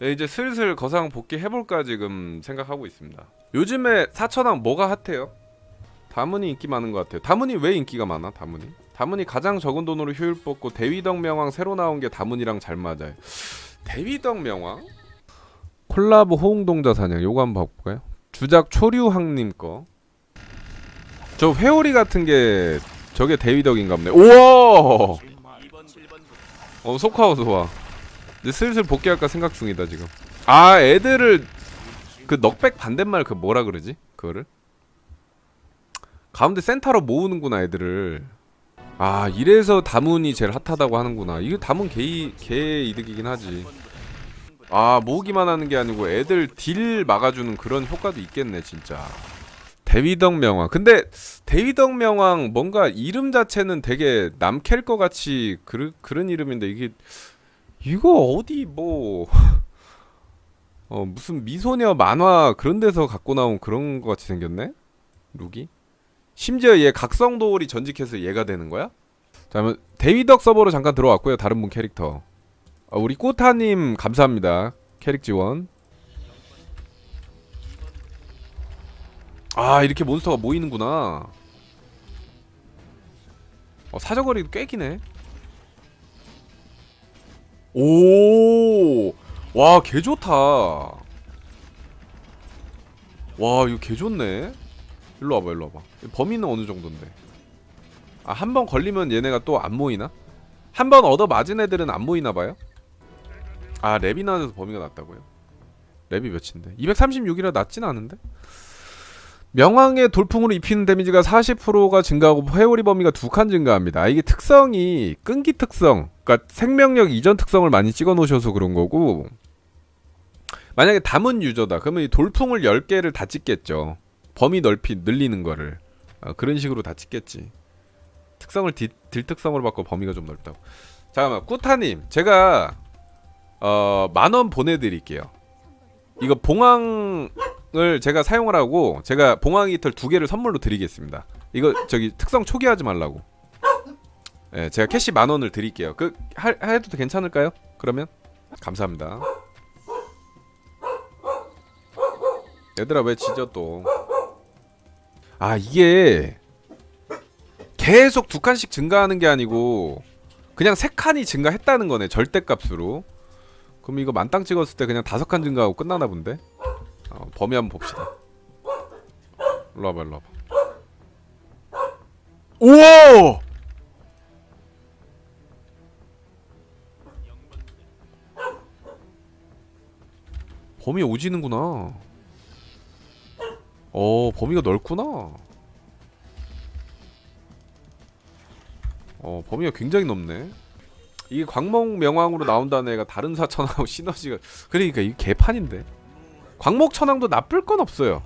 네, 이제 슬슬 거상 복귀 해볼까 지금 생각하고 있습니다. 요즘에 사천왕 뭐가 핫해요? 다문이 인기 많은 것 같아요. 다문이 왜 인기가 많아? 다문이? 다문이 가장 적은 돈으로 효율 뽑고 대위덕 명왕 새로 나온 게 다문이랑 잘 맞아요. 대위덕 명왕? 콜라보 호응동자 사냥 요거 한번 봐볼까요? 주작 초류항님 거. 저 회오리 같은 게 저게 대위덕인가 보네. 우와! 어 속하고 좋아. 이제 슬슬 복귀할까 생각 중이다 지금. 아 애들을 그 넉백 반대말 그 뭐라 그러지? 그거를 가운데 센터로 모으는구나 애들을. 아 이래서 다문이 제일 핫하다고 하는구나. 이거 다문 개, 개 이득이긴 하지. 아 모으기만 하는 게 아니고 애들 딜 막아주는 그런 효과도 있겠네 진짜. 대위덕 명왕. 근데 대위덕 명왕 뭔가 이름 자체는 되게 남캘 것 같이 그르, 그런 이름인데 이게 이거 어디 뭐 어, 무슨 미소녀 만화 그런 데서 갖고 나온 그런 것 같이 생겼네? 룩이? 심지어 얘 각성도울이 전직해서 얘가 되는 거야? 자, 대위덕 서버로 잠깐 들어왔고요. 다른 분 캐릭터. 어, 우리 꼬타님 감사합니다. 캐릭 지원. 아 이렇게 몬스터가 모이는구나. 어, 사정거리도 꽤 기네. 오, 와, 개 좋다. 와, 이거 개 좋네. 일로 와봐, 일로 와봐. 범위는 어느 정도인데? 아, 한 번 걸리면 얘네가 또 안 모이나? 한 번 얻어 맞은 애들은 안 모이나 봐요? 아, 랩이 나와서 범위가 낮다고요? 랩이 몇인데? 236이라 낮진 않은데? 명왕의 돌풍으로 입히는 데미지가 40%가 증가하고 회오리 범위가 두 칸 증가합니다. 아, 이게 특성이 끈기 특성, 그러니까 생명력 이전 특성을 많이 찍어 놓으셔서 그런 거고 만약에 담은 유저다 그러면 이 돌풍을 10개를 다 찍겠죠. 범위 넓히 늘리는 거를 아, 그런 식으로 다 찍겠지. 특성을 딜, 딜 특성으로 바꿔 범위가 좀 넓다고. 잠깐만 꾸타님 제가 어, 만원 보내드릴게요. 이거 봉황 을 제가 사용을 하고 제가 봉황 이틀 두 개를 선물로 드리겠습니다. 이거 저기 특성 초기하지 말라고. 예, 제가 캐시 만 원을 드릴게요. 그 하, 해도 괜찮을까요? 그러면 감사합니다. 얘들아 왜 지져 또? 아 이게 계속 두 칸씩 증가하는 게 아니고 그냥 세 칸이 증가했다는 거네 절대값으로. 그럼 이거 만땅 찍었을 때 그냥 다섯 칸 증가하고 끝나나 본데? 어, 범위 한번 봅시다. 일로 와봐. 오! 범위 오지는구나. 어, 범위가 넓구나. 어, 범위가 굉장히 넓네. 이게 광목 명왕으로 나온다는 애가 다른 사천하고 시너지가 그러니까 이게 개판인데. 광목 천왕도 나쁠 건 없어요.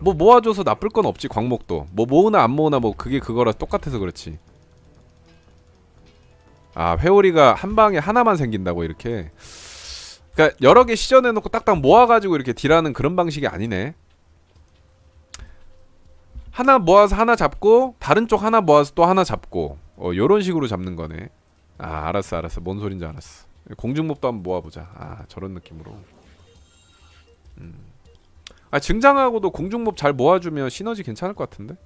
뭐 모아줘서 나쁠 건 없지 광목도. 뭐 모으나 안 모으나 뭐 그게 그거라 똑같아서 그렇지. 아 회오리가 한 방에 하나만 생긴다고 이렇게. 그러니까 여러 개 시전해 놓고 딱딱 모아가지고 이렇게 딜하는 그런 방식이 아니네. 하나 모아서 하나 잡고 다른 쪽 하나 모아서 또 하나 잡고 어 요런 식으로 잡는 거네. 아 알았어 알았어 뭔 소린지 알았어. 공중목도 한번 모아보자. 아 저런 느낌으로. 음. 아 증장하고도 공중몹 잘 모아주면 시너지 괜찮을 것 같은데.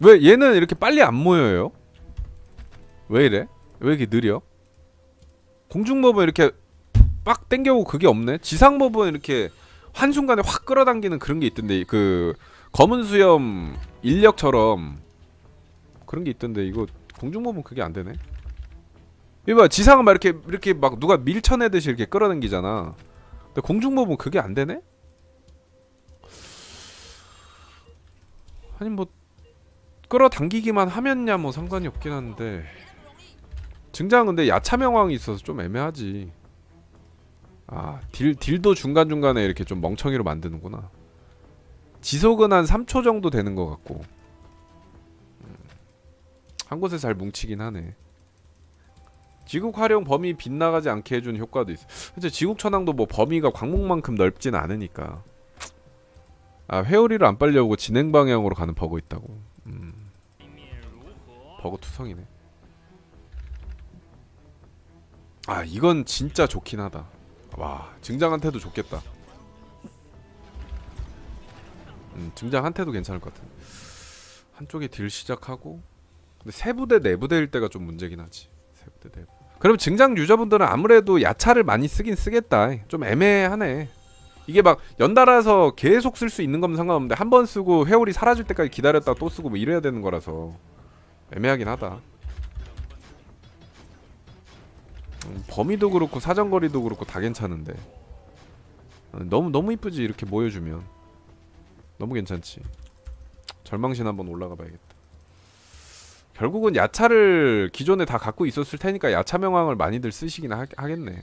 왜 얘는 이렇게 빨리 안 모여요? 왜 이래? 왜 이렇게 느려? 공중몹은 이렇게 빡 땡겨오고 그게 없네. 지상몹은 이렇게 한순간에 확 끌어당기는 그런 게 있던데 그 검은 수염 인력처럼 그런 게 있던데 이거 공중몹은 그게 안 되네. 이봐 지상은 막 이렇게 이렇게 막 누가 밀쳐내듯이 이렇게 끌어당기잖아. 근데 공중몹은 그게 안 되네? 아니 뭐 끌어당기기만 하면야 뭐 상관이 없긴 한데 증장 근데 야차명왕이 있어서 좀 애매하지. 아, 딜, 딜도 중간중간에 이렇게 좀 멍청이로 만드는구나. 지속은 한 3초 정도 되는 것 같고. 음, 한 곳에 잘 뭉치긴 하네. 지국 활용 범위 빗나가지 않게 해준 효과도 있어. 근데 지국 천왕도 뭐 범위가 광목만큼 넓진 않으니까. 아, 회오리를 안 빨려오고 진행 방향으로 가는 버그 있다고. 음. 버그 투성이네. 아 이건 진짜 좋긴 하다 와 증장한테도 좋겠다 음, 증장한테도 괜찮을 것 같아 한쪽에 딜 시작하고 근데 세 부대 네 부대일 때가 좀 문제긴 하지 세 부대 네 부대 그럼 증장 유저분들은 아무래도 야차를 많이 쓰긴 쓰겠다. 좀 애매하네. 이게 막 연달아서 계속 쓸 수 있는 건 상관없는데 한 번 쓰고 회오리 사라질 때까지 기다렸다가 또 쓰고 뭐 이래야 되는 거라서 애매하긴 하다. 음, 범위도 그렇고 사정거리도 그렇고 다 괜찮은데. 어, 너무 너무 이쁘지 이렇게 모여주면. 너무 괜찮지. 절망신 한번 올라가 봐야겠다 결국은 야차를 기존에 다 갖고 있었을 테니까 야차 명왕을 많이들 쓰시긴 하, 하겠네.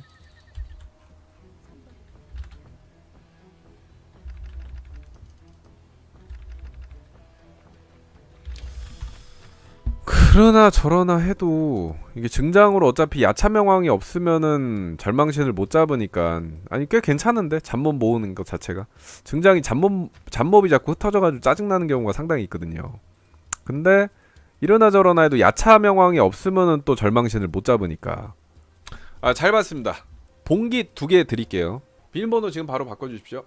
그러나 저러나 해도 이게 증장으로 어차피 야차 명왕이 없으면은 절망신을 못 잡으니까 아니 꽤 괜찮은데? 잡몹 모으는 것 자체가. 증장이 잡몹 잡몹이 자꾸 흩어져가지고 짜증나는 경우가 상당히 있거든요. 근데 이러나 저러나 해도 야차 명왕이 없으면은 또 절망신을 못 잡으니까 아 잘 봤습니다. 봉기 두 개 드릴게요. 비밀번호 지금 바로 바꿔 주십시오.